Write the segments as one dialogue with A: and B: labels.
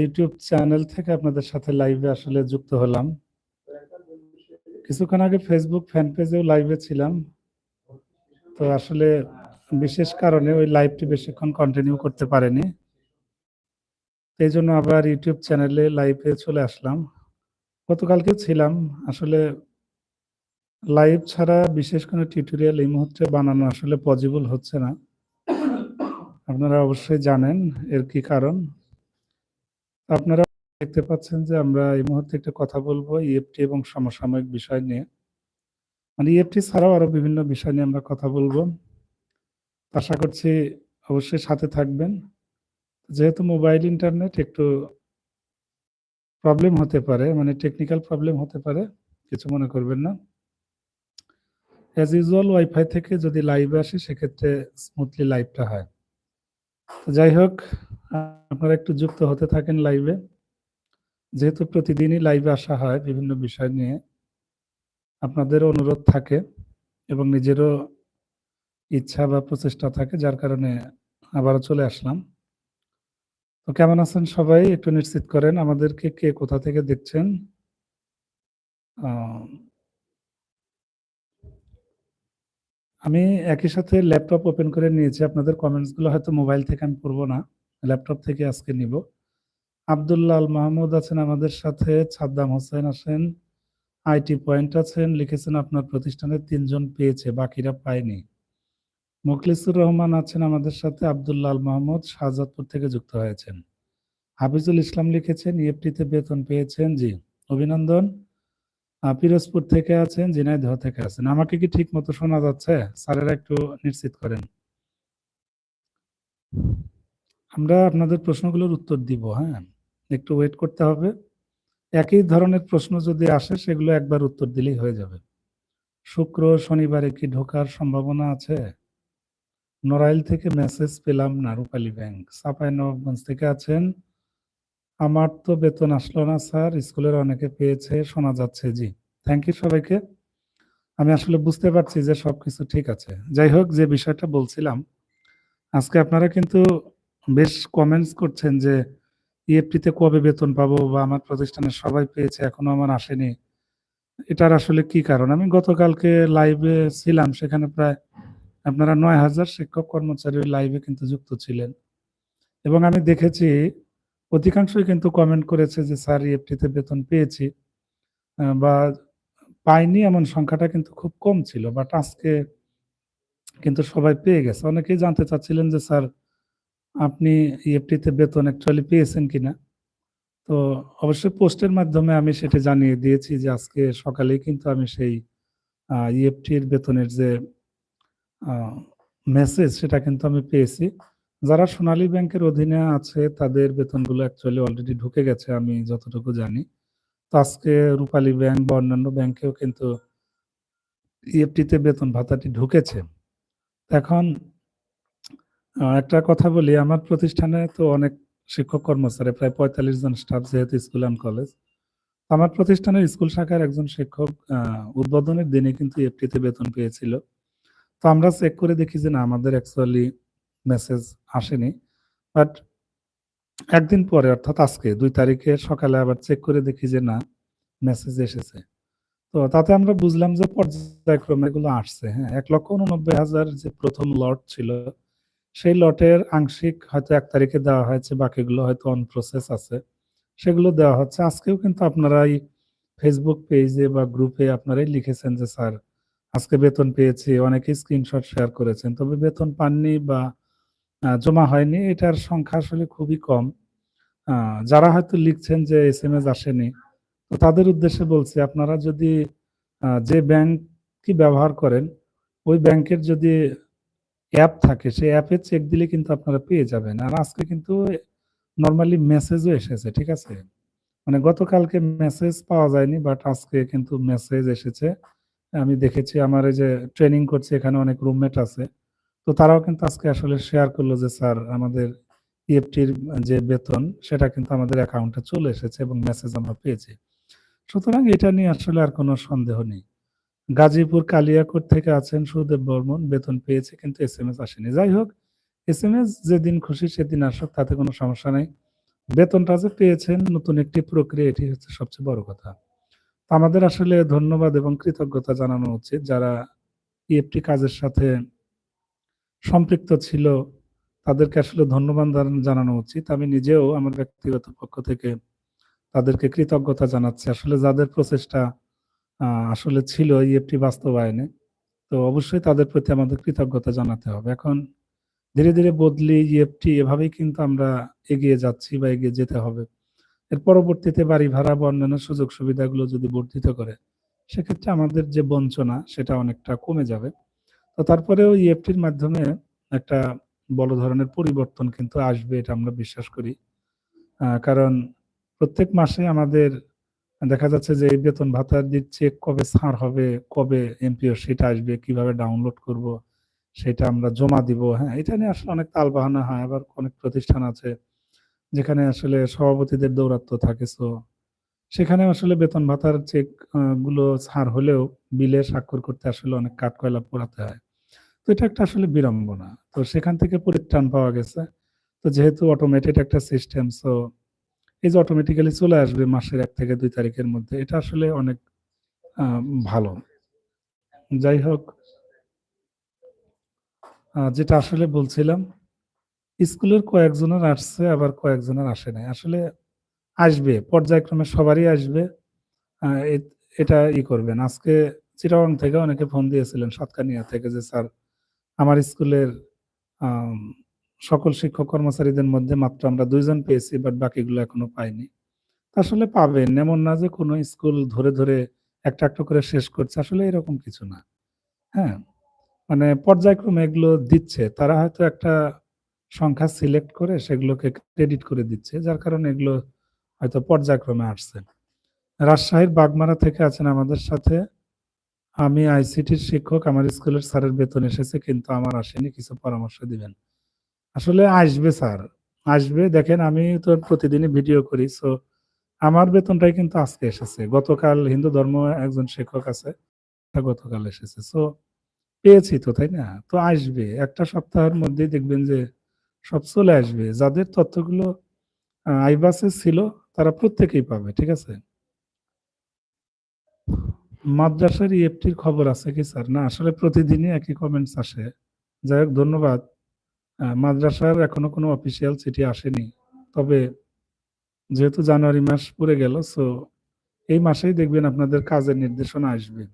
A: YouTube channel থেকে আপনাদের সাথে লাইভে আসলে যুক্ত হলাম। কিছুক্ষণ আগে ফেসবুক ফ্যান পেজেও লাইভে ছিলাম। তো আসলে বিশেষ কারণে ওই লাইভটি বেশিক্ষণ কন্টিনিউ করতে পারেনি। এই জন্য আবার ইউটিউব চ্যানেলে লাইভে চলে আসলাম। গতকালকে ছিলাম। আসলে লাইভ ছাড়া বিশেষ কোনো টিউটোরিয়াল এই মুহূর্তে বানানো আসলে পজিবল হচ্ছে না। আপনারা অবশ্যই জানেন এর কি কারণ। আপনারা দেখতে পাচ্ছেন যে আমরা এই মুহূর্তে একটা কথা বলব ইএফটি এবং সমসাময়িক বিষয় নিয়ে। মানে ইএফটি ছাড়াও আরও বিভিন্ন বিষয় নিয়ে আমরা কথা বলব। আশা করছি অবশ্যই সাথে থাকবেন। যেহেতু মোবাইল, ইন্টারনেট একটু প্রবলেম হতে পারে মানে টেকনিক্যাল প্রবলেম হতে পারে, কিছু মনে করবেন না। অ্যাজ ইউজুয়াল ওয়াইফাই থেকে যদি লাইভে আসে, সেক্ষেত্রে স্মুথলি লাইভটা হয়। যাই হোক আপনারা একটু যুক্ত হতে থাকেন লাইভে যেহেতু প্রতিদিনই লাইভে আসা হয় বিভিন্ন বিষয় নিয়ে, আপনাদের অনুরোধ থাকে এবং নিজেরও ইচ্ছা বা প্রচেষ্টা থাকে, যার কারণে আবারও চলে আসলাম। তো কেমন আছেন সবাই? একটু নিশ্চিত করেন আমাদেরকে কে কোথা থেকে দেখছেন। আমি একই সাথে ল্যাপটপ ওপেন করে নিয়েছি। আপনাদের কমেন্টসগুলো হয়তো মোবাইল থেকে আমি পড়ব না। ল্যাপটপ থেকে আজকে নিব। আব্দুল্লাহ আল মাহমুদ আছেন আমাদের সাথে, সাদ্দাম হোসেন আছেন আইটি পয়েন্ট আছেন, লিখেছেন আপনার প্রতিষ্ঠানে তিনজন পেয়েছে, বাকিরা পায়নি। মুখলিসুর রহমান আছেন আমাদের সাথে, আব্দুল্লাহ আল মাহমুদ শাহজাদপুর থেকে যুক্ত হয়েছেন। হাফিজুল ইসলাম লিখেছেন ইএফটিতে বেতন পেয়েছেন, জি। অভিনন্দন। পিরোজপুর থেকে আছেন, ঝিনাইদহ থেকে আছেন। আমাকে কি ঠিক মতো শোনা যাচ্ছে? স্যারেরা একটু নিশ্চিত করেন। আমরা আপনাদের প্রশ্নগুলোর উত্তর দিব হ্যাঁ? একটু ওয়েট করতে হবে। একই ধরনের প্রশ্ন যদি আসে, সেগুলো একবার উত্তর দিলেই হয়ে যাবে। শুক্র, শনিবারে কি ঢোকার সম্ভাবনা আছে? নড়াইল থেকে মেসেজ পেলাম না, রূপালী ব্যাংক সাপাই নবাবগঞ্জ থেকে আছেন। আমার তো বেতন আসলো না, স্যার। স্কুলের অনেকে পেয়েছে, শোনা যাচ্ছে। জি থ্যাংক ইউ সবাইকে। আমি আসলে বুঝতে পারছি যে সব কিছু ঠিক আছে। যাই হোক, যে বিষয়টা বলছিলাম, আজকে আপনারা কিন্তু বেশ কমেন্টস করছেন যে ইএফটিতে কবে বেতন পাবো বা আমার প্রতিষ্ঠানের সবাই পেয়েছে, এখনও আমার আসেনি। এটার আসলে কি কারণ? আমি গতকালকে লাইভে ছিলাম, সেখানে প্রায় আপনারা নয় হাজার শিক্ষক কর্মচারী লাইভে কিন্তু যুক্ত ছিলেন। এবং আমি দেখেছি, অধিকাংশই কিন্তু কমেন্ট করেছে যে, স্যার ইএফটিতে বেতন পেয়েছি। বা পাইনি এমন সংখ্যাটা কিন্তু খুব কম ছিল বাট আজকে কিন্তু সবাই পেয়ে গেছে। অনেকেই জানতে চাচ্ছিলেন যে, স্যার আপনি ইএফটিতে বেতন অ্যাকচুয়ালি পেয়েছেন কিনা? তো অবশ্যই পোস্টের মাধ্যমে আমি সেটা জানিয়ে দিয়েছি যে আজকে সকালেই কিন্তু আমি সেই ইএফটির বেতনের যে মেসেজ সেটা কিন্তু আমি পেয়েছি। যারা সোনালী ব্যাংকের অধীনে আছে, তাদের বেতনগুলো অ্যাকচুয়ালি অলরেডি ঢুকে গেছে, আমি যতটুকু জানি। তো আজকে রূপালী ব্যাংক বা অন্যান্য ব্যাংকেও কিন্তু ইএফটিতে বেতন ভাতাটি ঢুকেছে। এখন একটা কথা বলি, আমার প্রতিষ্ঠানে তো অনেক শিক্ষক কর্মচারী, প্রায় পঁয়তাল্লিশ জন স্টাফ যেহেতু স্কুল অ্যান্ড কলেজ আমার প্রতিষ্ঠানের স্কুল শাখার একজন শিক্ষক উদ্বোধনের দিনে কিন্তু এফটিতে বেতন পেয়েছিল। তো আমরা চেক করে দেখি যে না, আমাদের অ্যাকচুয়ালি মেসেজ আসেনি। বাট একদিন পরে, অর্থাৎ আজকে, দুই তারিখে সকালে আবার চেক করে দেখি যে না মেসেজ এসেছে। তো তাতে আমরা বুঝলাম যে পর্যায়ক্রমে এগুলো আসছে হ্যাঁ। এক লক্ষ উননব্বই হাজার যে প্রথম লট ছিল সেই লটের আংশিক হয়তো এক তারিখে দেওয়া হয়েছে, বাকিগুলো হয়তো অন প্রসেস আছে। সেগুলো দেওয়া হচ্ছে। আজকেও কিন্তু আপনারা এই ফেসবুক পেজে বা গ্রুপে আপনারাই লিখেছেন যে, স্যার, আজকে বেতন পেয়েছি। অনেকেই স্ক্রিনশট শেয়ার করেছেন। তবে বেতন পাননি বা জমা হয়নি। এটার সংখ্যা আসলে খুবই কম। যারা হয়তো লিখছেন যে এস এম এস আসেনি, তো তাদের উদ্দেশ্যে বলছি, আপনারা যদি যে ব্যাংক কি ব্যবহার করেন, ওই ব্যাংকের যদি অ্যাপ থাকে, সেই অ্যাপে চেক দিলে কিন্তু আপনারা পেয়ে যাবেন। আর আজকে কিন্তু নর্মালি মেসেজও এসেছে, ঠিক আছে? মানে গতকালকে মেসেজ পাওয়া যায়নি বাট আজকে কিন্তু মেসেজ এসেছে। আমি দেখেছি আমার এই যে ট্রেনিং করছে, এখানে অনেক রুমমেট আছে। তো তারাও কিন্তু আজকে আসলে শেয়ার করল যে, স্যার, আমাদের ইএফটির যে বেতন, সেটা কিন্তু আমাদের অ্যাকাউন্টে চলে এসেছে এবং মেসেজ আমরা পেয়েছি। সুতরাং এটা নিয়ে আসলে আর কোনো সন্দেহ নেই। গাজীপুর কালিয়াকোট থেকে আছেন সুদেব বর্মন, বেতন পেয়েছে কিন্তু এস এম এস আসেনি যাই হোক এস এম এস যেদিন খুশি সেদিন আসুক, তাতে কোনো সমস্যা নেই বেতনটা যে পেয়েছেন নতুন একটি প্রক্রিয়া, এটি হচ্ছে সবচেয়ে বড় কথা। আমাদের আসলে ধন্যবাদ এবং কৃতজ্ঞতা জানানো উচিত যারা ইএফটি কাজের সাথে সম্পৃক্ত ছিল, তাদেরকে আসলে ধন্যবাদ জানানো উচিত। আমি নিজেও আমার ব্যক্তিগত পক্ষ থেকে তাদেরকে কৃতজ্ঞতা জানাচ্ছি। আসলে যাদের প্রচেষ্টা আসলে ছিল ইএফটি বাস্তবায়নে, তো অবশ্যই তাদের প্রতি আমাদের কৃতজ্ঞতা জানাতে হবে। এখন ধীরে, ধীরে বদলি ইএফটি এভাবেই কিন্তু আমরা এগিয়ে যাচ্ছি বা এগিয়ে যেতে হবে। এর পরবর্তীতে বাড়ি ভাড়া বা অন্যান্য সুযোগ সুবিধাগুলো যদি বর্ধিত করে, সেক্ষেত্রে আমাদের যে বঞ্চনা সেটা অনেকটা কমে যাবে। তো তারপরেও ইএফটির মাধ্যমে একটা বড় ধরনের পরিবর্তন কিন্তু আসবে এটা আমরা বিশ্বাস করি। কারণ প্রত্যেক মাসে আমাদের দেখা যাচ্ছে যে এই বেতন ভাতার দিচ্ছে কবে ছাড় হবে, কবে এমপিও শিট আসবে, কীভাবে ডাউনলোড করব, সেটা আমরা জমা দিব। হ্যাঁ? এটা নিয়ে আসলে অনেক তালবাহানা হয়। আবার অনেক প্রতিষ্ঠান আছে যেখানে আসলে সভাপতিদের দৌরাত্ম্য থাকে। সো সেখানে আসলে বেতন ভাতার চেকগুলো ছাড় হলেও বিলে স্বাক্ষর করতে আসলে অনেক কাঠকয়লা পোড়াতে হয়। তো এটা একটা আসলে বিড়ম্বনা। তো সেখান থেকে পরিত্রাণ পাওয়া গেছে। তো যেহেতু অটোমেটেড একটা সিস্টেম সো এই যে অটোমেটিক্যালি চলে আসবে মাসের এক থেকে দুই তারিখের মধ্যে এটা আসলে অনেক ভালো। যাই হোক যেটা আসলে বলছিলাম, স্কুলের কয়েকজনের আসছে আবার কয়েকজনের আসে নাই। আসলে আসবে, পর্যায়ক্রমে সবারই আসবে। এটা ই করবেন। আজকে চিটাগং থেকে অনেকে ফোন দিয়েছিলেন সাতকানিয়া থেকে যে, "স্যার আমার স্কুলের সকল শিক্ষক কর্মচারীদের মধ্যে মাত্র আমরা দুইজন পেয়েছি বাট বাকিগুলো এখনও পাইনি।" আসলে পাবেন। এমন না যে কোনো স্কুল ধরে, ধরে একটা, একটা করে শেষ করছে। আসলে এরকম কিছু না। হ্যাঁ? মানে পর্যায়ক্রমে এগুলো দিচ্ছে। তারা হয়তো একটা সংখ্যা সিলেক্ট করে সেগুলোকে ক্রেডিট করে দিচ্ছে। যার কারণে এগুলো হয়তো পর্যায়ক্রমে আসছে। রাজশাহীর বাগমারা থেকে আছেন আমাদের সাথে। আমি আইসিটির শিক্ষক। আমার স্কুলের স্যারের বেতন এসেছে কিন্তু আমার আসেনি। কিছু পরামর্শ দিবেন। আসলে আসবে স্যার। আসবে। দেখেন আমি তো প্রতিদিনই ভিডিও করি। সো আমার বেতনটাই কিন্তু আজকে এসেছে। গতকাল হিন্দু ধর্ম একজন শিক্ষক আছে। গতকাল এসেছে। সো পেয়েছি তো, তাই না? তো আসবে। একটা সপ্তাহের মধ্যেই দেখবেন যে সব চলে আসবে। যাদের তথ্যগুলো আইবাসে ছিল তারা প্রত্যেকেই পাবে। ঠিক আছে? মাদ্রাসার ইএফটির খবর আছে কি স্যার? না আসলে প্রতিদিনই একই কমেন্টস আসে। যাই হোক ধন্যবাদ। মাদ্রাসার এখনও কোনো অফিসিয়াল চিঠি আসেনি। তবে যেহেতু জানুয়ারি মাস পুড়ে গেল সো এই মাসেই দেখবেন আপনাদের কাজের নির্দেশনা আসবে।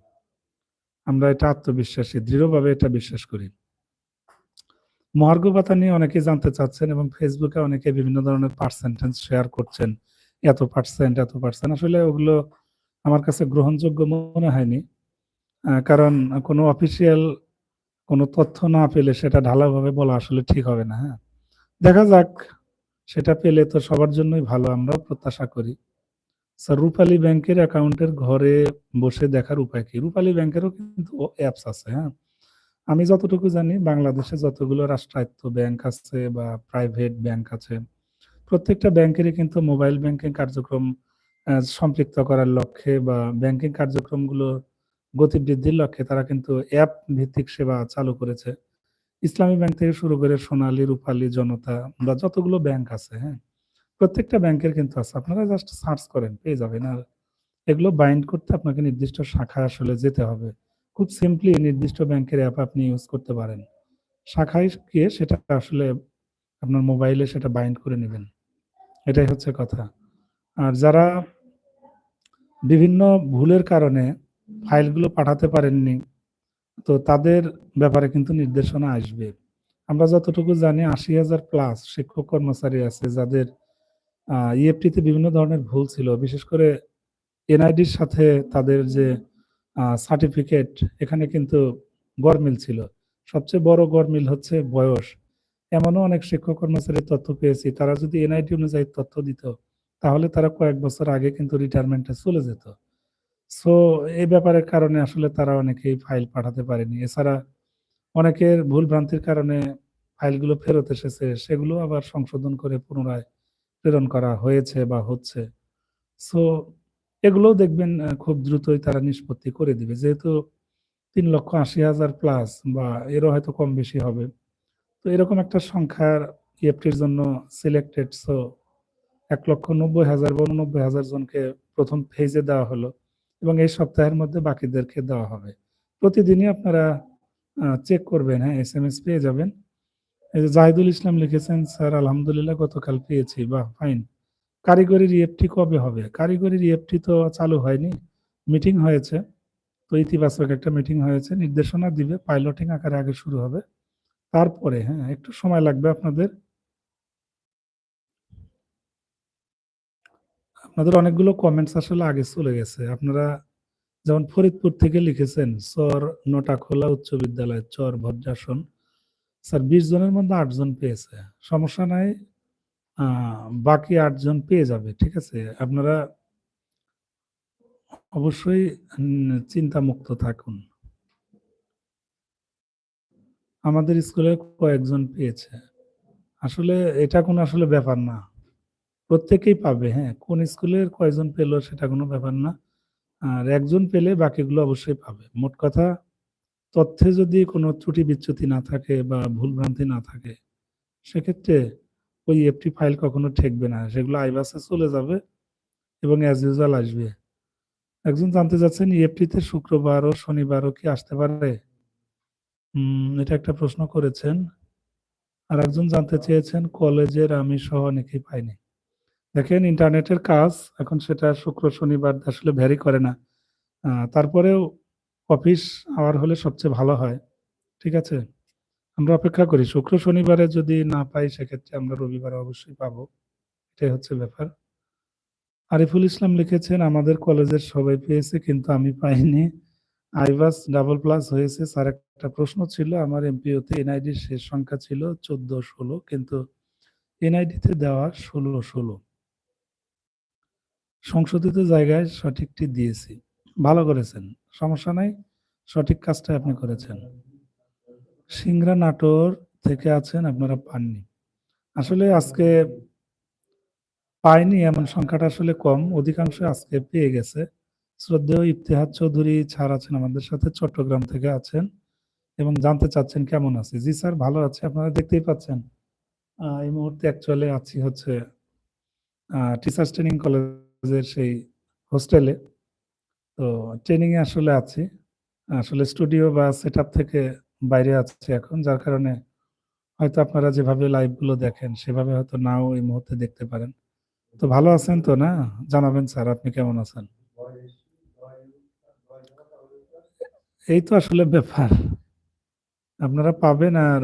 A: আমরা এটা আত্মবিশ্বাসী, দৃঢ়ভাবে এটা বিশ্বাস করি। মহার্ঘ নিয়ে অনেকেই জানতে চাচ্ছেন এবং ফেসবুকে অনেকে বিভিন্ন ধরনের পার্সেন্টেজ শেয়ার করছেন। এত পার্সেন্ট, এত পার্সেন্ট। আসলে ওগুলো আমার কাছে গ্রহণযোগ্য মনে হয়নি। কারণ কোনো অফিসিয়াল কোনো তথ্য না পেলে সেটা ঢালাওভাবে বলা আসলে ঠিক হবে না, হ্যাঁ? দেখা যাক সেটা পেলে তো সবার জন্যই ভালো আমরা প্রত্যাশা করি। স্যার রূপালী ব্যাংকের অ্যাকাউন্টের ঘরে বসে দেখার উপায় কি? রূপালী ব্যাংকেরও কিন্তু অ্যাপস আছে, হ্যাঁ? আমি যতটুকু জানি বাংলাদেশে যতগুলো রাষ্ট্রায়ত্ত ব্যাংক আছে বা প্রাইভেট ব্যাংক আছে, প্রত্যেকটা ব্যাংকেরই কিন্তু মোবাইল ব্যাংকিং কার্যক্রম সম্পৃক্ত করার লক্ষ্যে বা ব্যাংকিং কার্যক্রমগুলো গতি বৃদ্ধির লক্ষ্যে তারা কিন্তু অ্যাপ ভিত্তিক সেবা চালু করেছে। ইসলামী ব্যাংক থেকে শুরু করে সোনালী, রূপালী, জনতা বা যতগুলো ব্যাংক আছে, হ্যাঁ? প্রত্যেকটা ব্যাংকের কিন্তু আছে। আপনারা জাস্ট সার্চ করেন পেয়ে যাবেন। আর এগুলো বাইন্ড করতে আপনাকে নির্দিষ্ট শাখায় আসলে যেতে হবে। খুব সিম্পলি নির্দিষ্ট ব্যাংকের অ্যাপ আপনি ইউজ করতে পারেন। শাখায় গিয়ে সেটা আসলে আপনার মোবাইলে সেটা বাইন্ড করে নেবেন এটাই হচ্ছে কথা। আর যারা বিভিন্ন ভুলের কারণে ফাইলগুলো পাঠাতে পারেননি, তো তাদের ব্যাপারে কিন্তু নির্দেশনা আসবে। আমরা যতটুকু জানি ৮০,০০০ প্লাস শিক্ষক কর্মচারী আছে যাদের ইএফটিতে বিভিন্ন ধরনের ভুল ছিল। বিশেষ করে এনআইডির সাথে তাদের যে সার্টিফিকেট এখানে কিন্তু গরমিল ছিল। সবচেয়ে বড় গরমিল হচ্ছে বয়স। এমনও অনেক শিক্ষক কর্মচারীর তথ্য পেয়েছি। তারা যদি এনআইডি অনুযায়ী তথ্য দিত, তাহলে তারা কয়েক বছর আগে কিন্তু রিটায়ারমেন্টে চলে যেত। সো এই ব্যাপারের কারণে আসলে তারা অনেকেই ফাইল পাঠাতে পারেনি। এছাড়া অনেকের ভুল ভ্রান্তির কারণে ফাইলগুলো ফেরত এসেছে। সেগুলো আবার সংশোধন করে পুনরায় প্রেরণ করা হয়েছে বা হচ্ছে। সো এগুলোও দেখবেন খুব দ্রুতই তারা নিষ্পত্তি করে দিবে। যেহেতু ৩,৮০,০০০ প্লাস বা এরও হয়তো কম বেশি হবে। তো এরকম একটা সংখ্যার ইএফটির জন্য সিলেক্টেড সো এক লক্ষ নব্বই হাজার বা উননব্বই হাজার জনকে প্রথম ফেজে দেওয়া হলো এবং এই সপ্তাহের মধ্যে বাকিদেরকে দেওয়া হবে। প্রতিদিনই আপনারা চেক করবেন হ্যাঁ এস এম এস পেয়ে যাবেন। এই যে জাহিদুল ইসলাম লিখেছেন, স্যার, আলহামদুলিল্লাহ, গতকাল পেয়েছি, বাহ ফাইন কারিগরি রিএফটি কবে হবে? কারিগরি রিএফটি তো চালু হয়নি মিটিং হয়েছে। তো ইতিবাচক একটা মিটিং হয়েছে, নির্দেশনা দিবে পাইলটিং আকারে আগে শুরু হবে। তারপরে হ্যাঁ একটু সময় লাগবে আপনাদের। আপনাদের অনেকগুলো কমেন্টস আসলে আগে চলে গেছে। আপনারা যেমন ফরিদপুর থেকে লিখেছেন চর নোটাখোলা উচ্চ বিদ্যালয়, চর ভদ্রাসন। স্যার, বিশ জনের মধ্যে আটজন পেয়েছে। সমস্যা নাই বাকি আটজন পেয়ে যাবে, ঠিক আছে? আপনারা অবশ্যই চিন্তা মুক্ত থাকুন। আমাদের স্কুলে কয়েকজন পেয়েছে। আসলে এটা কোনো আসলে ব্যাপার না। প্রত্যেকেই পাবে হ্যাঁ। কোন স্কুলের কয়জন পেল সেটা কোনো ব্যাপার না। আর একজন পেলে বাকিগুলো অবশ্যই পাবে। মোট কথা, তথ্যে যদি কোনো ত্রুটি বিচ্যুতি না থাকে বা ভুলভ্রান্তি না থাকে, সেক্ষেত্রে ওই এফটি ফাইল কখনো ঠেকবে না। সেগুলো আইবাসে চলে যাবে এবং অ্যাজ ইউজুয়াল আসবে। একজন জানতে চাচ্ছেন ইএফটিতে শুক্রবার ও শনিবারও কি আসতে পারে? এটা একটা প্রশ্ন করেছেন। আর একজন জানতে চেয়েছেন, কলেজের আমি সহ অনেকেই পাইনি। দেখেন ইন্টারনেটের কাজ এখন সেটা শুক্র, শনিবার আসলে ভ্যারি করে না। তারপরেও অফিস আওয়ার হলে সবচেয়ে ভালো হয়, ঠিক আছে? আমরা অপেক্ষা করি, শুক্র, শনিবারে যদি না পাই সেক্ষেত্রে আমরা রবিবারে অবশ্যই পাবো, এটাই হচ্ছে ব্যাপার। আরিফুল ইসলাম লিখেছেন, আমাদের কলেজের সবাই পেয়েছে কিন্তু আমি পাইনি। আইভাস ডাবল প্লাস হয়েছে, স্যার একটা প্রশ্ন ছিল, আমার এমপিওতে এনআইডির শেষ সংখ্যা ছিল চোদ্দ ষোলো, কিন্তু এনআইডিতে দেওয়া ষোলো ষোলো। সংশোধিত জায়গায় সঠিকটি দিয়েছি। ভালো করেছেন। সমস্যা নাই, সঠিক কাজটা আপনি করেছেন। সিংরা নাটোর থেকে আছেন আপনারা পাননি। আসলে আজকে পায়নি এমন সংখ্যাটা আসলে কম। অধিকাংশ আজকে পেয়ে গেছে। শ্রদ্ধেয় ইফতেহার চৌধুরী ছাড় আছেন আমাদের সাথে, চট্টগ্রাম থেকে আছেন এবং জানতে চাচ্ছেন কেমন আছে। জি স্যার, ভালো আছে। আপনারা দেখতেই পাচ্ছেন। এই মুহূর্তে অ্যাকচুয়ালি আছি হচ্ছে টিচার্স ট্রেনিং কলেজের সেই হোস্টেলে। তো ট্রেনিং এ আসলে আছি। আসলে স্টুডিও বা সেট থেকে বাইরে আছি এখন, যার কারণে হয়তো আপনারা যেভাবে লাইভগুলো দেখেন, সেভাবে হয়তো নাও এই মুহূর্তে দেখতে পারেন। তো ভালো আছেন তো না? জানাবেন স্যার, আপনি কেমন আছেন? এই তো আসলে ব্যাপার। আপনারা পাবেন আর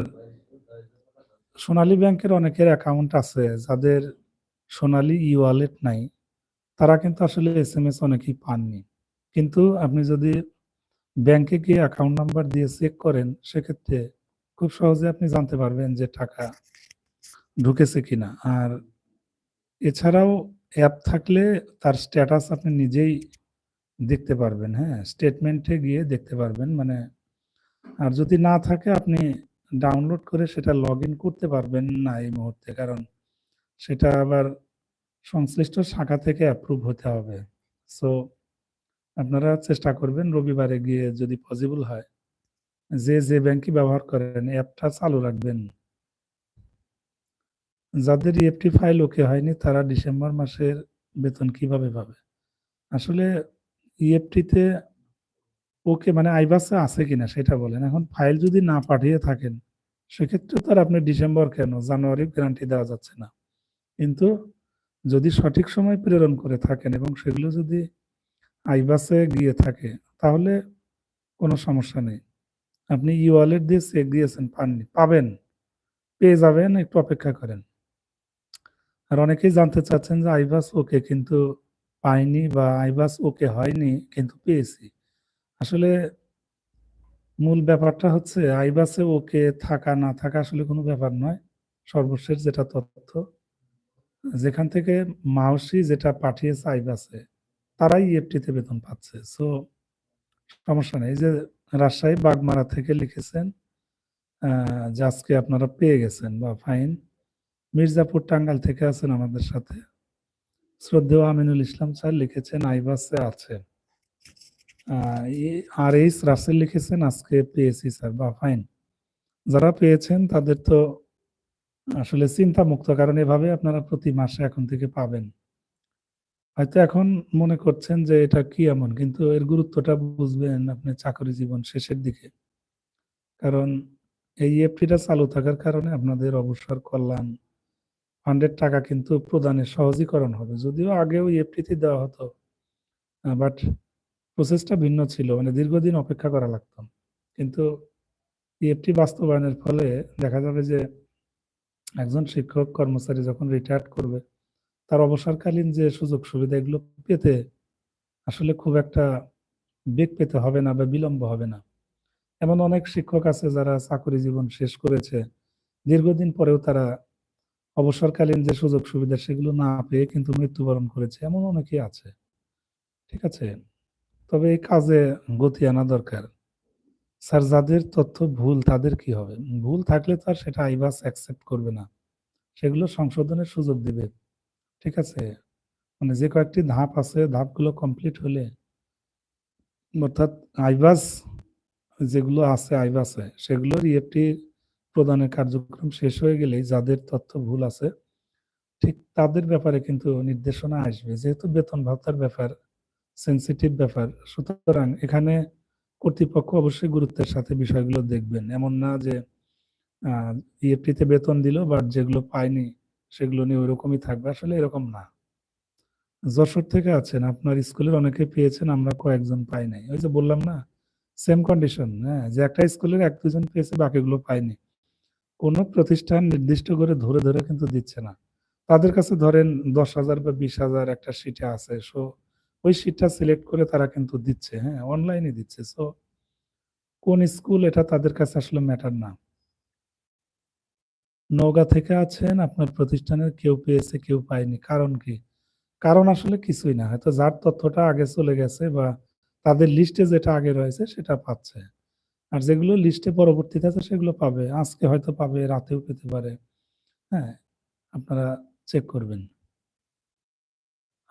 A: সোনালী ব্যাংকের অনেকের অ্যাকাউন্ট আছে, যাদের সোনালী ই ওয়ালেট নাই। তারা কিন্তু আসলে এস এম এস অনেকেই পাননি। কিন্তু আপনি যদি ব্যাংকে গিয়ে অ্যাকাউন্ট নাম্বার দিয়ে চেক করেন, সেক্ষেত্রে খুব সহজে আপনি জানতে পারবেন যে টাকা ঢুকেছে কিনা। আর এছাড়াও অ্যাপ থাকলে তার স্ট্যাটাস আপনি নিজেই দেখতে পারবেন হ্যাঁ? স্টেটমেন্টে গিয়ে দেখতে পারবেন। মানে আর যদি না থাকে, আপনি ডাউনলোড করে সেটা লগ করতে পারবেন না এই মুহূর্তে। কারণ সেটা আবার সংশ্লিষ্ট শাখা থেকে অ্যাপ্রুভ হতে হবে। সো আপনারা চেষ্টা করবেন রবিবারে গিয়ে যদি পসিবল হয়, যে যে ব্যাংকই ব্যবহার করেন অ্যাপটা চালু রাখবেন। যাদের ইএফটি ফাইল ওকে হয়নি, তারা ডিসেম্বর মাসের বেতন কীভাবে পাবে? আসলে ইএফটিতে ওকে মানে আইবাসে আছে কিনা সেটা বলেন। এখন ফাইল যদি না পাঠিয়ে থাকেন, সেক্ষেত্রে তো আর আপনি ডিসেম্বর কেন? জানুয়ারি গ্যারান্টি দেওয়া যাচ্ছে না। কিন্তু যদি সঠিক সময় প্রেরণ করে থাকেন এবং সেগুলো যদি আইবাসে গিয়ে থাকে, তাহলে কোনো সমস্যা নেই। আপনি ই ওয়ালেট দিয়ে চেক দিয়েছেন, পাননি, পাবেন, পেয়ে যাবেন, একটু অপেক্ষা করেন। আর অনেকেই জানতে চাচ্ছেন যে আইবাস ওকে কিন্তু পাইনি বা আইবাস ওকে হয়নি, কিন্তু পেয়েছি। আসলে মূল ব্যাপারটা হচ্ছে, আইবাসে ওকে থাকা, না থাকা আসলে কোনো ব্যাপার নয়। সর্বশেষ যেটা তথ্য যেখান থেকে মাউসি যেটা পাঠিয়েছে আইবাসে তারাই ইএফটিতে বেতন পাচ্ছে। সো সমস্যা নেই। যে রাজশাহী বাগমারা থেকে লিখেছেন যে আজকে আপনারা পেয়ে গেছেন বা ফাইন। মির্জাপুর টাঙ্গাল থেকে আছেন আমাদের সাথে। শ্রদ্ধেয় আমিনুল ইসলাম স্যার লিখেছেন আইবাসে আছে। আর এইচ রাসেল লিখেছেন, আজকে পেয়েছি স্যার বা ফাইন। যারা পেয়েছেন তাদের তো আসলে চিন্তামুক্ত। কারণ এভাবে আপনারা প্রতি মাসে এখন থেকে পাবেন। হয়তো এখন মনে করছেন যে এটা কি এমন? কিন্তু এর গুরুত্বটা বুঝবেন আপনি চাকরি জীবন শেষের দিকে। কারণ এই EFT টা চালু থাকার কারণে আপনাদের অবসর কল্যাণ ফান্ডের টাকা কিন্তু প্রদানের সহজীকরণ হবে। যদিও আগেও EFT তে দেওয়া হতো। বাট প্রসেসটা ভিন্ন ছিল। মানে দীর্ঘদিন অপেক্ষা করা লাগতো। কিন্তু EFT বাস্তবায়নের ফলে দেখা যাবে যে একজন শিক্ষক কর্মচারী যখন রিটায়ার্ড করবে, তার অবসরকালীন যে সুযোগ সুবিধা এগুলো পেতে আসলে খুব একটা বেগ পেতে হবে না বা বিলম্ব হবে না। এমন অনেক শিক্ষক আছে যারা চাকরি জীবন শেষ করেছে। দীর্ঘদিন পরেও তারা অবসরকালীন যে সুযোগ সুবিধা সেগুলো না পেয়ে কিন্তু মৃত্যুবরণ করেছে। এমন অনেকেই আছে। ঠিক আছে? তবে এই কাজে গতি আনা দরকার। স্যার, যাদের তথ্য ভুল, তাদের কি হবে? ভুল থাকলে তো আর সেটা আইবাস অ্যাকসেপ্ট করবে না। সেগুলো সংশোধনের সুযোগ দিবে। ঠিক আছে? মানে যে কয়েকটি ধাপ আছে, ধাপগুলো কমপ্লিট হলে অর্থাৎ আইবাস যেগুলো আছে, আইবাসে, সেগুলোর EFT প্রদানের কার্যক্রম শেষ হয়ে গেলেই যাদের তথ্য ভুল আছে, ঠিক তাদের ব্যাপারে কিন্তু নির্দেশনা আসবে। যেহেতু বেতন ভাতার ব্যাপার সেন্সিটিভ ব্যাপার। সুতরাং এখানে কর্তৃপক্ষ অবশ্যই গুরুত্বের সাথে বিষয়গুলো দেখবেন। এমন না যে EFT বেতন দিল বাট যেগুলো পায়নি সেগুলো নিয়ে ওইরকমই থাকবে। আসলে এরকম না। যশোর থেকে আছেন, আপনার স্কুলের অনেকে পেয়েছেন, আমরা কয়েকজন পাই নাই। ওই যে বললাম না? সেম কন্ডিশন, হ্যাঁ? যে একটা স্কুলের এক দুজন পেয়েছে বাকিগুলো পায়নি। কোন প্রতিষ্ঠান নির্দিষ্ট করে ধরে, ধরে কিন্তু দিচ্ছে না। তাদের কাছে ধরেন ১০,০০০ বা ২০,০০০ একটা সিটে আছে। সো ওই সিটটা সিলেক্ট করে তারা কিন্তু দিচ্ছে, হ্যাঁ? অনলাইনে দিচ্ছে। সো কোন স্কুল এটা তাদের কাছে আসলে ম্যাটার না। নওগাঁ থেকে আছেন, আপনার প্রতিষ্ঠানের কেউ পেয়েছে, কেউ পায়নি। কারণ কি? কারণ আসলে কিছুই না। হয়তো যার তথ্যটা আগে চলে গেছে বা তাদের লিস্টে যেটা আগে রয়েছে সেটা পাচ্ছে। আর যেগুলো লিস্টে পরবর্তীতে আছে সেগুলো পাবে। আজকে হয়তো পাবে, রাতেও পেতে পারে। হ্যাঁ? আপনারা চেক করবেন।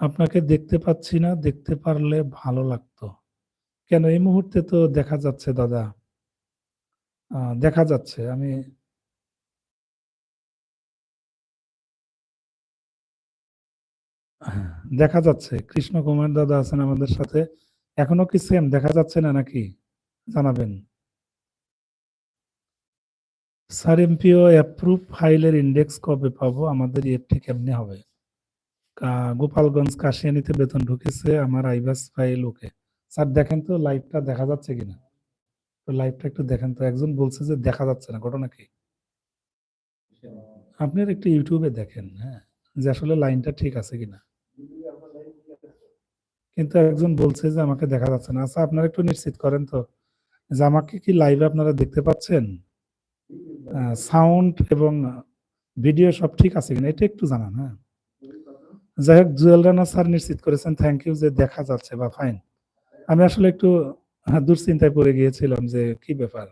A: আপনাকে দেখতে পাচ্ছি না, দেখতে পারলে ভালো লাগতো। কেন এই মুহূর্তে তো দেখা যাচ্ছে দাদা। দেখা যাচ্ছে। আমি হ্যাঁ, দেখা যাচ্ছে। কৃষ্ণ কুমার দাদা আছেন আমাদের সাথে। এখনও কি সেম দেখা যাচ্ছে না নাকি? জানাবেন। স্যার এমপিও অ্যাপ্রুভ ফাইলের ইন্ডেক্স কবে পাবো? আমাদের EFT কেমনে হবে? গোপালগঞ্জ কাশিয়ানিতে বেতন ঢুকেছে। আমার আইবাস ফাইল ওকে। স্যার দেখেন তো লাইভটা দেখা যাচ্ছে কিনা? তো লাইভটা একটু দেখেন তো। একজন বলছে যে দেখা যাচ্ছে না। ঘটনা কি? আপনারা একটু ইউটিউবে দেখেন, হ্যাঁ? যে আসলে লাইনটা ঠিক আছে কিনা? কিন্তু একজন বলছে যে আমাকে দেখা যাচ্ছে না। আচ্ছা আপনারা একটু নিশ্চিত করেন তো যে আমাকে কি লাইভে আপনারা দেখতে পাচ্ছেন? সাউন্ড এবং ভিডিও সব ঠিক আছে কিনা? এটা একটু জানান, হ্যাঁ? যাই হোক জুয়েল রানা স্যার নিশ্চিত করেছেন থ্যাংক ইউ যে দেখা যাচ্ছে বা ফাইন। আমি আসলে একটু হ্যাঁ, দুশ্চিন্তায় পড়ে গিয়েছিলাম যে কি ব্যাপার?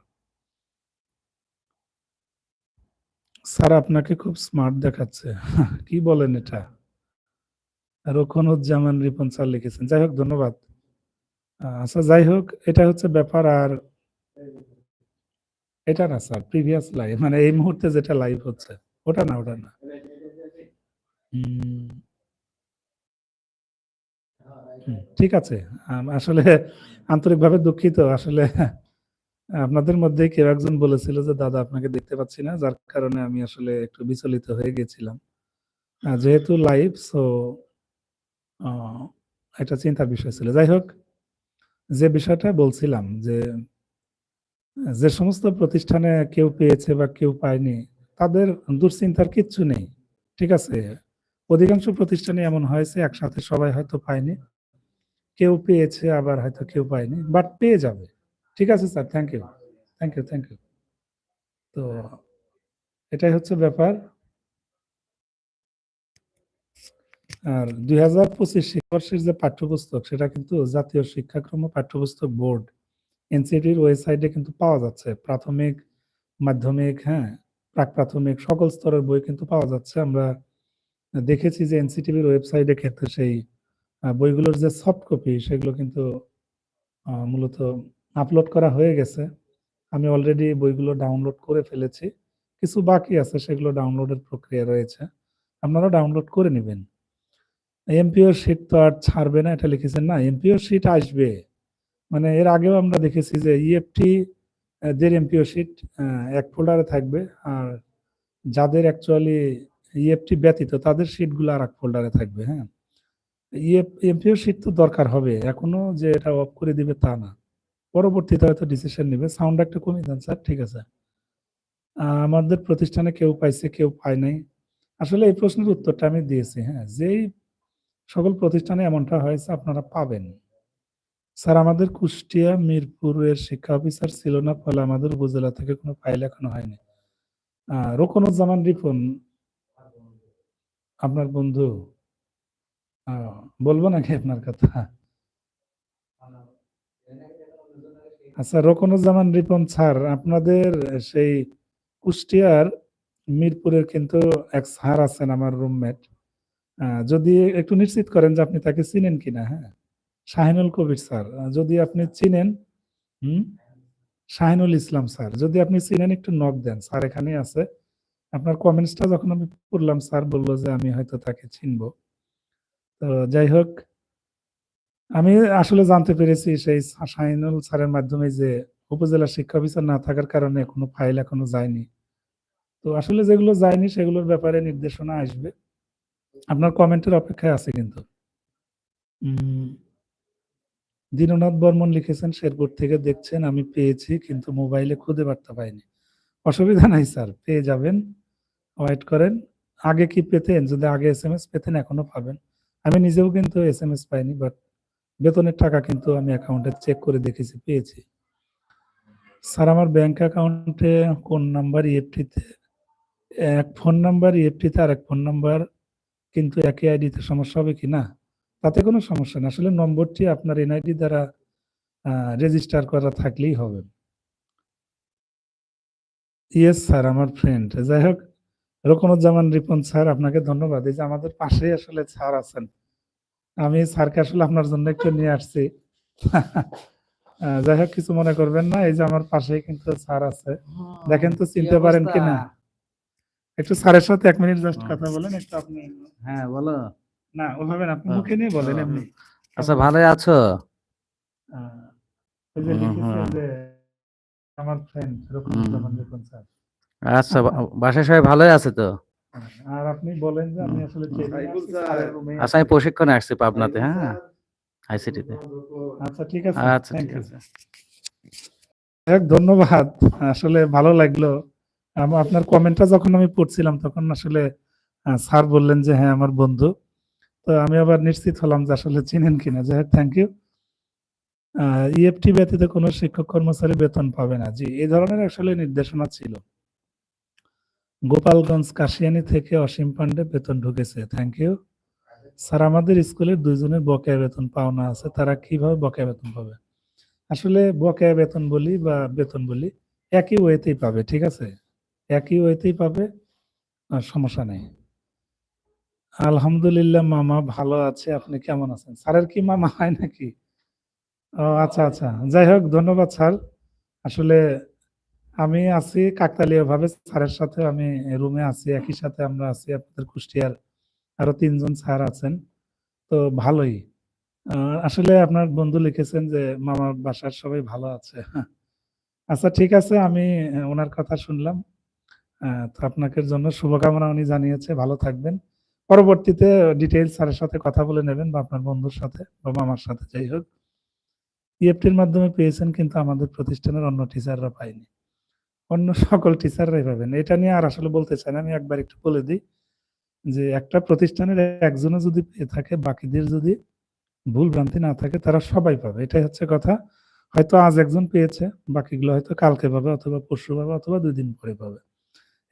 A: স্যার আপনাকে খুব স্মার্ট দেখাচ্ছে। কি বলেন এটা? রোকনুজ্জামান রিপন স্যার লিখেছেন। যাই হোক ধন্যবাদ। আচ্ছা যাই হোক এটা হচ্ছে ব্যাপার আর এটা না স্যার প্রিভিয়াস লাইভ মানে এই মুহূর্তে যেটা লাইভ হচ্ছে। ওটা না, ওটা না। ঠিক আছে। আসলে আন্তরিকভাবে দুঃখিত। আসলে আপনাদের মধ্যেই কেউ একজন বলেছিল যে, দাদা, আপনাকে দেখতে পাচ্ছি না। যার কারণে আমি আসলে একটু বিচলিত হয়ে গেছিলাম। যেহেতু লাইভ সো এটা চিন্তার বিষয় ছিল। যাই হোক, যে বিষয়টা বলছিলাম যে যে সমস্ত প্রতিষ্ঠানে কেউ পেয়েছে বা কেউ পায়নি, তাদের দুশ্চিন্তার কিচ্ছু নেই। ঠিক আছে? অধিকাংশ প্রতিষ্ঠানে এমন হয়েছে, একসাথে সবাই হয়তো পায়নি। কেউ পেয়েছে আবার হয়তো কেউ পায়নি। বাট পেয়ে যাবে। ঠিক আছে sir thank you. Thank you, thank you. তো এটাই হচ্ছে ব্যাপার। আর ২০২৫ শিক্ষাবর্ষের যে পাঠ্যপুস্তক সেটা কিন্তু জাতীয় শিক্ষাক্রম পাঠ্যপুস্তক বোর্ড এনসিটির ওয়েবসাইটে কিন্তু পাওয়া যাচ্ছে। প্রাথমিক, মাধ্যমিক, হ্যাঁ? প্রাক-প্রাথমিক সকল স্তরের বই কিন্তু পাওয়া যাচ্ছে। আমরা দেখেছি যে এনসিটিভির ওয়েবসাইটে ক্ষেত্রে সেই বইগুলোর যে সফট কপি সেগুলো কিন্তু মূলত আপলোড করা হয়ে গেছে। আমি অলরেডি বইগুলো ডাউনলোড করে ফেলেছি। কিছু বাকি আছে সেগুলো ডাউনলোডের প্রক্রিয়া রয়েছে। আপনারা ডাউনলোড করে নেবেন এমপিও শিট তো আর ছাড়বে না এটা লিখেছেন না? এমপিও শিট আসবে। মানে এর আগেও আমরা দেখেছি যে ইএফটি অ্যা দের এমপিও শিট এক ফোল্ডারে থাকবে। আর যাদের অ্যাকচুয়ালি ইএফটি ব্যতীত তাদের শিটগুলো আর এক ফোল্ডারে থাকবে, হ্যাঁ? ইএফ এমপিও শিট তো দরকার হবে। এখনও যে এটা অফ করে দিবে তা না। পরবর্তীতে হয়তো ডিসিশন নিবে। সাউন্ড একটু কমিয়ে দেন স্যার, ঠিক আছে। আমাদের প্রতিষ্ঠানে কেউ পাইছে, কেউ পায় নাই। আসলে এই প্রশ্নের উত্তরটা আমি দিয়েছি, হ্যাঁ? যেই সকল প্রতিষ্ঠানে এমনটা হয়েছে আপনারা পাবেন। স্যার আমাদের কুষ্টিয়া মিরপুরের শিক্ষা অফিসার ছিল না ফলে আমাদের উপজেলা থেকে কোনো ফাইল এখনও হয়নি। রোকনুজ্জামান রিপন আপনার বন্ধু? বলব নাকি আপনার কথা? আচ্ছা রোকনুজ্জামান রিপন স্যার আপনাদের সেই কুষ্টিয়ার মিরপুরের কিন্তু এক স্যার আছেন আমার রুমমেট। যদি একটু নিশ্চিত করেন যে আপনি তাকে চিনেন কিনা, হ্যাঁ? শাহিনুল কবির স্যার। যদি আপনি চিনেন হুম? শাহিনুল ইসলাম স্যার। যদি আপনি চিনেন একটু নক দেন। স্যার এখানেই আছে। আপনার কমেন্টসটা যখন আমি পড়লাম স্যার বলল যে আমি হয়তো তাকে চিনব। তো যাই হোক, আমি আসলে জানতে পেরেছি সেই শাহিনুল স্যারের মাধ্যমে যে উপজেলা শিক্ষা অফিসার না থাকার কারণে কোনো ফাইল এখনও যায়নি। তো আসলে যেগুলো যায়নি সেগুলোর ব্যাপারে নির্দেশনা আসবে। আপনার কমেন্টের অপেক্ষায় আছে কিন্তু। দীননাথ বর্মন লিখেছেন, শেরপুর থেকে দেখছেন, আমি পেয়েছি, কিন্তু মোবাইলে খুদে বার্তা পাইনি। অসুবিধা নাই স্যার, পেয়ে যাবেন। ওয়েট করেন। আগে কি পেতেন? যদি আগে এস এম এস পেতেন, এখনও পাবেন। আমি নিজেও কিন্তু এস এম এস পাইনি বাট বেতনের টাকা কিন্তু আমি অ্যাকাউন্টে চেক করে দেখেছি, পেয়েছি। স্যার, আমার ব্যাংক অ্যাকাউন্টে কোন নাম্বার ইএফটিতে এক ফোন নাম্বার ইএফটিতে আর এক ফোন নাম্বার কিন্তু একই আইডিতে সমস্যা হবে কি না? তাতে কোনো সমস্যা না। আসলে নম্বরটি আপনার এনআইডি দ্বারা রেজিস্টার করা থাকলেই হবে। ইয়েস স্যার আমার ফ্রেন্ড। যাই হোক রোকনুজ্জামান রিপন স্যার আপনাকে ধন্যবাদ। এই যে আমাদের পাশেই আসলে স্যার আছেন। আমি স্যারকে আসলে আপনার জন্য একটু নিয়ে আসছি। যাই হোক কিছু মনে করবেন না। এই যে আমার পাশেই কিন্তু স্যার আছে। দেখেন তো চিনতে পারেন? কিনা? একটু স্যারের সাথে এক মিনিট জাস্ট কথা বলেন। একটু আপনি
B: হ্যাঁ, বলো।
A: না ওভাবে না। আপনি মুখে নিয়ে বলেন এমনি।
B: আচ্ছা ভালোই আছো?
A: আমার ফ্রেন্ড রিপন স্যার।
B: আচ্ছা বাসায় সবাই ভালোই আছে তো?
A: আর আপনি বলেন যে আমি আসলে
B: আচ্ছা আমি প্রশিক্ষণে আসছি পাবনাতে, হ্যাঁ? আইসিটিতে।
A: আচ্ছা ঠিক আছে।
B: আচ্ছা ঠিক আছে।
A: ধন্যবাদ। আসলে ভালো লাগল। আপনার কমেন্টটা যখন আমি পড়ছিলাম তখন আসলে স্যার বললেন যে হ্যাঁ আমার বন্ধু। তো আমি আবার নিশ্চিত হলাম যে আসলে চিনেন কিনা। যাই হোক থ্যাংক ইউ। ইএফটি ব্যতীত কোনো শিক্ষক কর্মচারী বেতন পাবে না। জি, এই ধরনের আসলে নির্দেশনা ছিল। গোপালগঞ্জ কাশিয়ানি থেকে অসীম পান্ডে বেতন ঢুকেছে। Thank you. স্যার আমাদের স্কুলের ২ জনের বকেয়া বেতন পাওনা আছে। তারা কীভাবে বকেয়া বেতন পাবে? আসলে বকেয়া বেতন বলি বা বেতন বলি একই ওয়েতেই পাবে। ঠিক আছে? একই ওয়েতেই পাবে। সমস্যা নেই। আলহামদুলিল্লাহ মামা ভালো আছে। আপনি কেমন আছেন? স্যারের কি মামা হয় নাকি? ও আচ্ছা, আচ্ছা। যাই হোক ধন্যবাদ স্যার। আসলে আমি আছি কাকতালীয়ভাবে, স্যারের সাথে আমি রুমে আছি। একই সাথে আমরা আছি আপনাদের কুষ্টিয়ার আরও তিনজন স্যার আছেন। তো ভালোই। আসলে আপনার বন্ধু লিখেছেন যে মামার বাসার সবাই ভালো আছে। আচ্ছা ঠিক আছে, আমি ওনার কথা শুনলাম। তো আপনাদের জন্য শুভকামনা উনি জানিয়েছে। ভালো থাকবেন। পরবর্তীতে ডিটেইলস স্যারের সাথে কথা বলে নেবেন, বা আপনার বন্ধুর সাথে, বা মামার সাথে, যাই হোক। ইএফটির মাধ্যমে পেয়েছেন, কিন্তু আমাদের প্রতিষ্ঠানের অন্য টিচাররা পায়নি। অন্য সকল টিচাররাই পাবেন। এটা নিয়ে আর আসলে বলতে চাই না। আমি একবার একটু বলে দিই। যে একটা প্রতিষ্ঠানের একজনও যদি পেয়ে থাকে বাকিদের যদি ভুল ভ্রান্তি না থাকে তারা সবাই পাবে। এটাই হচ্ছে কথা। হয়তো আজ একজন পেয়েছে, বাকিগুলো হয়তো কালকে পাবে অথবা পরশু পাবে অথবা ২ দিন পরে পাবে।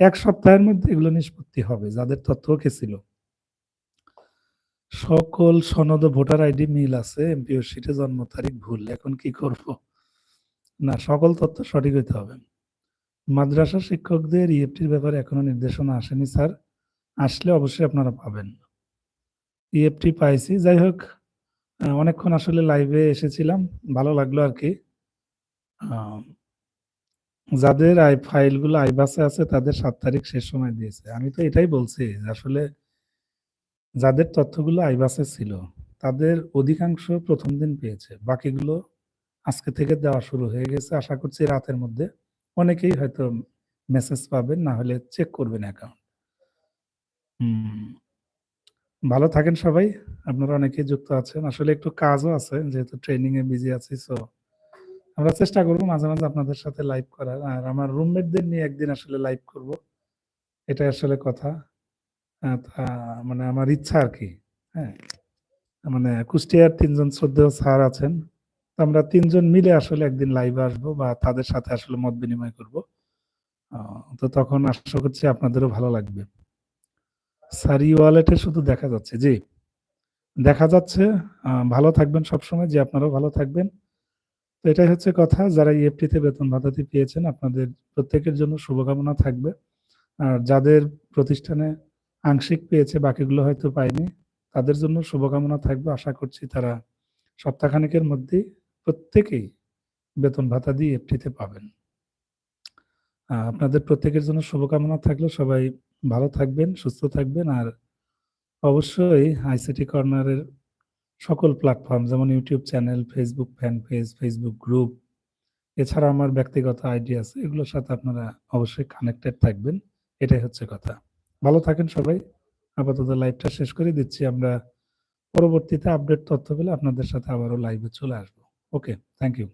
A: এক সপ্তাহের মধ্যে এগুলো নিষ্পত্তি হবে যাদের তথ্য ওকে ছিল। সকল সনদ ভোটার আইডি মিল আছে। এমপিও সিটে জন্ম তারিখ ভুল। এখন কি করব? না সকল তথ্য সঠিক হইতে হবে। মাদ্রাসা শিক্ষকদের ইএফটির ব্যাপারে এখনও নির্দেশনা আসেনি, স্যার। আসলে অবশ্যই আপনারা পাবেন। ইএফটি পাইছি। যাই হোক অনেকক্ষণ আসলে লাইভে এসেছিলাম। ভালো লাগল আর কি যাদের আই, ফাইলগুলো আইবাসে আছে, তাদের সাত তারিখ শেষ সময় দিয়েছে। আমি তো এটাই বলছি যে আসলে যাদের তথ্যগুলো আইবাসে ছিল, তাদের অধিকাংশ প্রথম দিন পেয়েছে। বাকিগুলো আজকে থেকে দেওয়া শুরু হয়ে গেছে। আশা করছি রাতের মধ্যে অনেকেই হয়তো মেসেজ পাবেন, না হলে চেক করবেন অ্যাকাউন্ট। হুম। ভালো থাকেন সবাই। আপনারা অনেকেই যুক্ত আছেন। আসলে একটু কাজও আছে যেহেতু ট্রেনিং এ বিজি আছি সো আমরা চেষ্টা করব মাঝে, মাঝে আপনাদের সাথে লাইভ করার। আর আমার রুমমেটদের নিয়ে একদিন আসলে লাইভ করব। এটা আসলে কথা। মানে আমার ইচ্ছা আর কি হ্যাঁ? মানে কুষ্টিয়ার ৩ জন শ্রদ্ধেয় স্যার আছেন। আমরা তিনজন মিলে আসলে একদিন লাইভে আসব বা তাদের সাথে আসলে মত বিনিময় করব। তো তখন আশা করছি আপনাদেরও ভালো লাগবে। স্যার ই-ওয়ালেটে শুধু দেখা যাচ্ছে। জি। দেখা যাচ্ছে। ভালো থাকবেন সবসময়। যে আপনারাও ভালো থাকবেন। তো এটাই হচ্ছে কথা। যারা ইএফটি তে বেতন ভাতাটি পেয়েছেন আপনাদের প্রত্যেকের জন্য শুভকামনা থাকবে। আর যাদের প্রতিষ্ঠানে আংশিক পেয়েছে বাকিগুলো হয়তো পায়নি, তাদের জন্য শুভকামনা থাকবে। আশা করছি তারা সপ্তাহখানেকের মধ্যেই প্রত্যেকেই বেতন ভাতা দিয়ে ইএফটিতে পাবেন। আপনাদের প্রত্যেকের জন্য শুভকামনা থাকল। সবাই ভালো থাকবেন, সুস্থ থাকবেন। আর অবশ্যই আইসিটি কর্নারের সকল প্ল্যাটফর্ম যেমন YouTube channel, Facebook fan page, Facebook group এছাড়া আমার ব্যক্তিগত আইডি আছে। এগুলোর সাথে আপনারা অবশ্যই কানেক্টেড থাকবেন। এটাই হচ্ছে কথা। ভালো থাকেন সবাই। আপাতত লাইভটা শেষ করে দিচ্ছি। আমরা পরবর্তীতে আপডেট তথ্য পেলে আপনাদের সাথে আবারও লাইভে চলে আসব। Okay, thank you.